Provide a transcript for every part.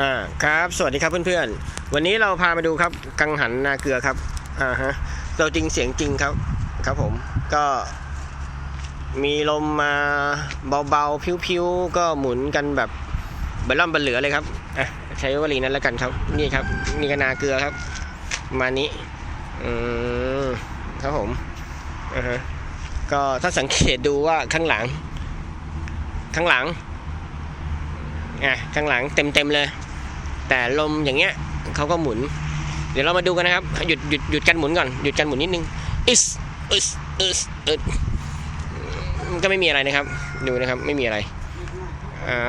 อ่าครับ สวัสดีครับเพื่อนๆ วันนี้เราพามาดูครับกังหันนาเกลือครับอ่าฮะตัวจริงเสียงจริงครับครับผมก็มีลมมาเบาๆพิ้วๆก็หมุนกันแบบเบลล่ำเบลเหลือเลยครับอะใช้วลีนั้นแล้วกันครับนี่ครับนี่ก็นาเกลือครับ มานี้อืมครับผมอ่าฮะก็ถ้าสังเกตดูว่าข้างหลัง ข้างหลังอะข้างหลังเต็มเต็มๆเลย แต่ลมอย่างเงี้ยเขาก็หมุน เดี๋ยวเรามาดูกันนะครับ หยุดหยุดหยุดกันหมุนก่อน หยุดกันหมุนนิดนึงอิสอิสอิสอิสก็ไม่มีอะไรนะครับ ดูนะครับไม่มีอะไรอ้า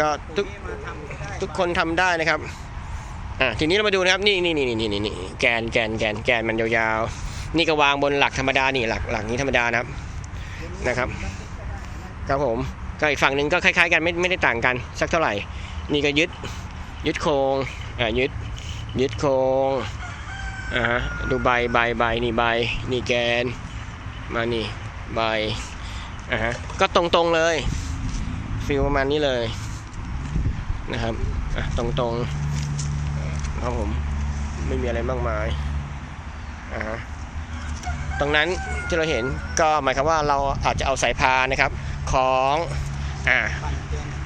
ก็ทุกทุกคนทำได้นะครับอะทีนี้เรามาดูนะครับนี่นี่นี่นี่นี่นี่แกนแกนแกนแกนมันยาวๆ นี่ก็วางบนหลักธรรมดานี่หลักหลักนี้ธรรมดานะครับนะครับครับผม ก็อีกฝั่งหนึ่งก็คล้ายๆกันไม่ไม่ได้ต่างกันสักเท่าไหร่ นี่ก็ยึดยึดโครงอ่ายึดยึดโครงอ่าดูใบใบใบนี่ใบนี่แกนมานี่ใบอ่าฮะก็ตรงๆเลยฟิลประมาณนี้เลยนะครับอะตรงๆครับผมไม่มีอะไรมากมายอ่าฮะตรงนั้นที่เราเห็นก็หมายความว่าเราอาจจะเอาสายพานนะครับของ อ่า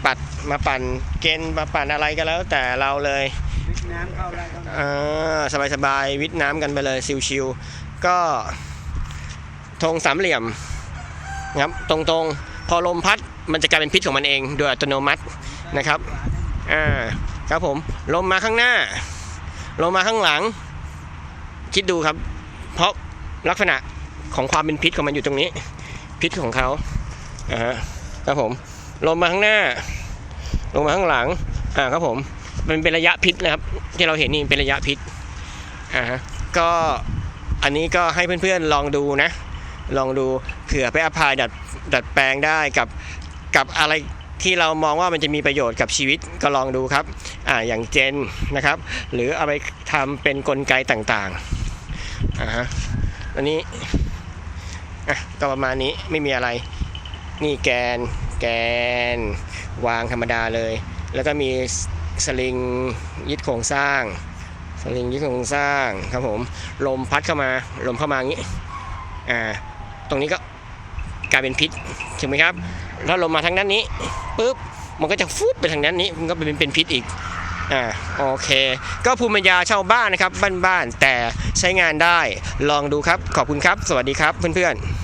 ปัดมาปั่นเกณฑ์มาปั่นอะไรก็แล้ว แต่เราเลยวิทน้ำเข้าได้ก็อ่าสบายๆวิทน้ำกันไปเลยชิวๆก็ธงสามเหลี่ยมนะครับตรงๆ พอลมพัดมันจะกลายเป็นพิษของมันเอง โดยอัตโนมัตินะครับอ่าครับผมลมมาข้างหน้า ลมมาข้างหลัง คิดดูครับ เพราะลักษณะของความเป็นพิษของมันอยู่ตรงนี้ พิษของเขาอ่าฮะครับผม ลมมาข้างหน้า ลงมาข้างหลัง อ่าครับผม มันเป็นระยะพิษนะครับ ที่เราเห็นนี่เป็นระยะพิษอ่าก็อันนี้ก็ให้เพื่อนๆลองดูนะ ลองดูเผื่อไปอภัยดัดดัดแปลงได้กับกับอะไรที่เรามองว่ามันจะมีประโยชน์กับชีวิตก็ลองดูครับ อ่า อย่างเจนนะครับ หรือเอาไปทำเป็นกลไกต่างๆ อ่าฮะ อันนี้ อะ ก็ประมาณนี้ไม่มีอะไร นี่แกนแกน วางธรรมดาเลย แล้วก็มีสลิงยึดโครงสร้าง สลิงยึดโครงสร้างครับผม ลมพัดเข้ามา ลมเข้ามาอย่างนี้ อ่า ตรงนี้ก็กลายเป็นพิษถูกไหมครับ ถ้าลมมาทางด้านนี้ปุ๊บ มันก็จะฟุบไปทางด้านนี้ มันก็เป็นเป็นพิษอีก อ่า โอเค ก็ภูมิปัญญาชาวบ้านนะครับ บ้านๆ แต่ใช้งานได้ ลองดูครับ ขอบคุณครับ สวัสดีครับเพื่อนๆ